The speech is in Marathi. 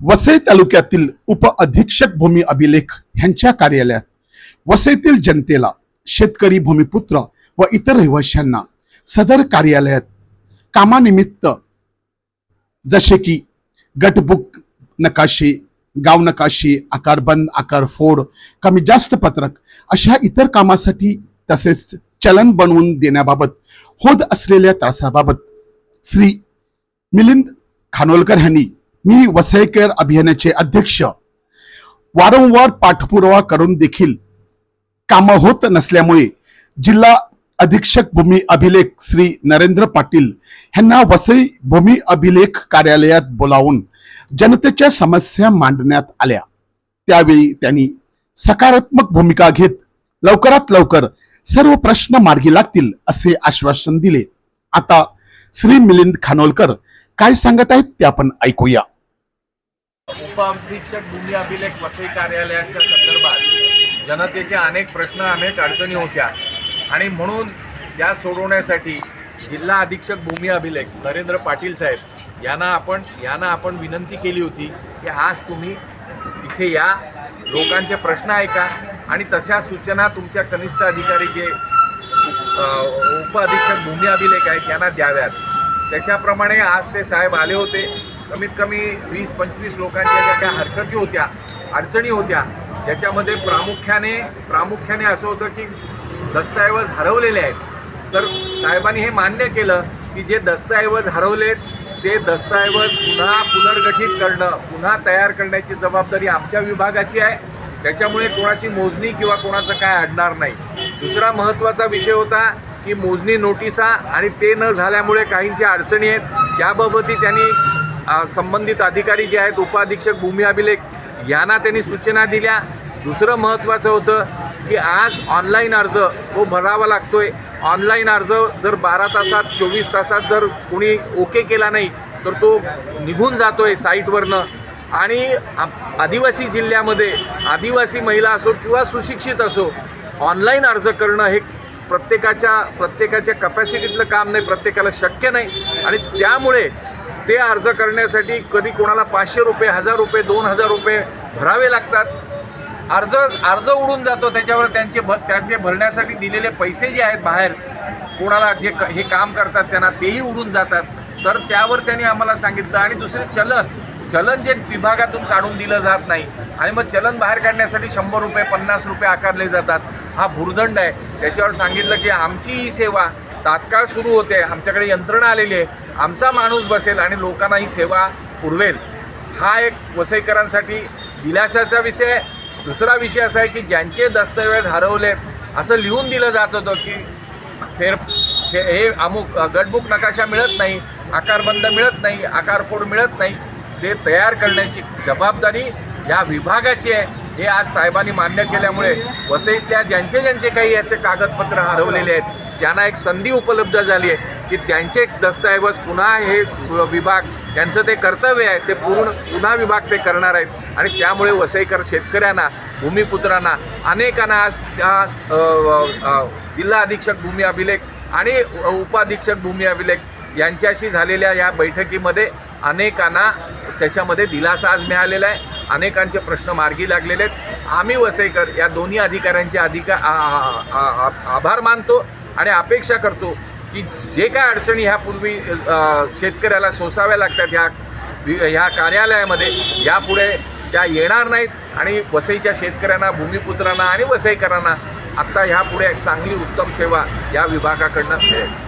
वसई तालुक्यातील उप अधीक्षक भूमी अभिलेख यांच्या कार्यालयात. वसईतील जनतेला शेतकरी भूमिपुत्र व इतर रहिवाशांना सदर कार्यालयात कामानिमित्त जसे की गटबुक नकाशे गाव नकाशे आकारबंद आकारफोड कमी जास्त पत्रक अशा इतर कामासाठी तसेच चलन बनवून देण्याबाबत होत असलेल्या त्रासाबाबत श्री मिलिंद खानोलकर यांनी मी वसईकर अभियानाचे अध्यक्ष. वारंवार पाठपुरावा करून देखील कामं होत नसल्यामुळे जिल्हा अधीक्षक भूमी अभिलेख श्री नरेंद्र पाटील यांना वसई भूमी अभिलेख कार्यालयात बोलावून जनतेच्या समस्या मांडण्यात आल्या. त्यावेळी त्यांनी सकारात्मक भूमिका घेत लवकरात लवकर सर्व प्रश्न मार्गी लागतील असे आश्वासन दिले. आता श्री मिलिंद खानोलकर काय सांगत आहेत ते आपण ऐकूया. उपअधीक्षक भूमी अभिलेख वसई कार्यालयाच्या संदर्भात जनतेचे अनेक प्रश्न अनेक अडचणी होत्या. आणि म्हणून या सोडवण्यासाठी जिल्हा अधीक्षक भूमी अभिलेख नरेंद्र पाटील साहेब यांना आपण यांना आपण विनंती केली होती की आज तुम्ही इथे या. लोकांचे प्रश्न ऐका आणि तशा सूचना तुमच्या कनिष्ठ अधिकारी जे उपअधीक्षक भूमी अभिलेख आहेत यांना द्याव्यात. त्याच्याप्रमाणे आज ते साहेब आले होते. कमीत कमी वीस पंचवीस लोकांच्या ज्या काही हरकती होत्या अडचणी होत्या ज्याच्यामध्ये प्रामुख्याने प्रामुख्याने असं होतं की दस्तऐवज हरवलेले आहेत. तर साहेबांनी हे मान्य केलं की जे दस्तऐवज हरवलेत ते दस्तऐवज पुन्हा पुनर्गठित करणं पुन्हा तयार करण्याची जबाबदारी आमच्या विभागाची आहे. त्याच्यामुळे कोणाची मोजणी किंवा कोणाचं काय अडणार नाही. दुसरा महत्त्वाचा विषय होता की मोजणी नोटिसा आणि ते न झाल्यामुळे काहींच्या अडचणी आहेत. याबाबतही त्यांनी संबंधित अधिकारी जे आहेत उपाधीक्षक भूमी अभिलेख यांना त्यांनी सूचना दिल्या. दुसरं महत्त्वाचं होतं की आज ऑनलाईन अर्ज तो भरावा लागतो आहे ऑनलाईन अर्ज जर बारा तासात चोवीस तासात जर कोणी ओके केला नाही तर तो निघून जातो आहे साईटवरनं. आणि आदिवासी जिल्ह्यामध्ये आदिवासी महिला असो किंवा सुशिक्षित असो ऑनलाईन अर्ज करणं हे प्रत्येकाच्या प्रत्येकाच्या कपॅसिटीतलं काम नाही प्रत्येकाला शक्य नाही. आणि त्यामुळे ते अर्ज करण्यासाठी कधी कोणाला पाचशे रुपये हजार रुपये दोन हजार रुपये भरावे लागतात. अर्ज अर्ज उडून जातो त्याच्यावर त्यांचे भ त्यांचे भरण्यासाठी दिलेले पैसे जे आहेत बाहेर कोणाला जे क हे काम करतात त्यांना तेही उडून जातात. तर त्यावर त्यांनी आम्हाला सांगितलं. आणि दुसरे चलन चलन जे विभागातून काढून दिलं जात नाही. आणि मग चलन बाहेर काढण्यासाठी शंभर रुपये पन्नास रुपये आकारले जातात. हा भुर्दंड आहे. त्याच्यावर सांगितलं की आमची ही सेवा तात्काळ सुरू होते. आमच्याकडे यंत्रणा आलेली आहे. आमचा माणूस बसेल आणि लोकांना ही सेवा पुरवेल. हा एक वसईकरांसाठी दिलासाचा विषय दुसरा विषय असा आहे की ज्यांचे दस्तऐवज हरवलेत असं लिहून दिलं जात होतं की फेर हे हे अमुक गटबुक नकाशा मिळत नाही आकारबंद मिळत नाही आकारफोड मिळत नाही. ते तयार करण्याची जबाबदारी या विभागाची आहे. हे आज साहेबांनी मान्य केल्यामुळे वसईतल्या ज्यांचे ज्यांचे काही असे कागदपत्र हरवलेले आहेत ज्यांना एक संधी उपलब्ध झाली आहे की त्यांचे दस्तऐवज पुन्हा हे विभाग त्यांचं ते कर्तव्य आहे ते पूर्ण पुन्हा विभाग ते करणार आहेत. आणि त्यामुळे वसईकर शेतकऱ्यांना भूमिपुत्रांना अनेकांना आज त्या जिल्हा अधीक्षक भूमी अभिलेख आणि उपाधीक्षक भूमी अभिलेख यांच्याशी झालेल्या या बैठकीमध्ये अनेकांना त्याच्यामध्ये दिलासा आज मिळालेला आहे. अनेकांचे प्रश्न मार्गी लागलेले आहेत. आम्ही वसईकर या दोन्ही अधिकाऱ्यांचे अधिका आ- आभार मानतो आणि अपेक्षा करतो की जे काय अडचणी ह्यापूर्वी शेतकऱ्याला सोसाव्या लागतात ह्या वि- ह्या कार्यालयामध्ये यापुढे त्या येणार नाहीत. आणि वसईच्या शेतकऱ्यांना भूमिपुत्रांना आणि वसईकरांना आत्ता ह्यापुढे चांगली उत्तम सेवा या विभागाकडनं मिळेल.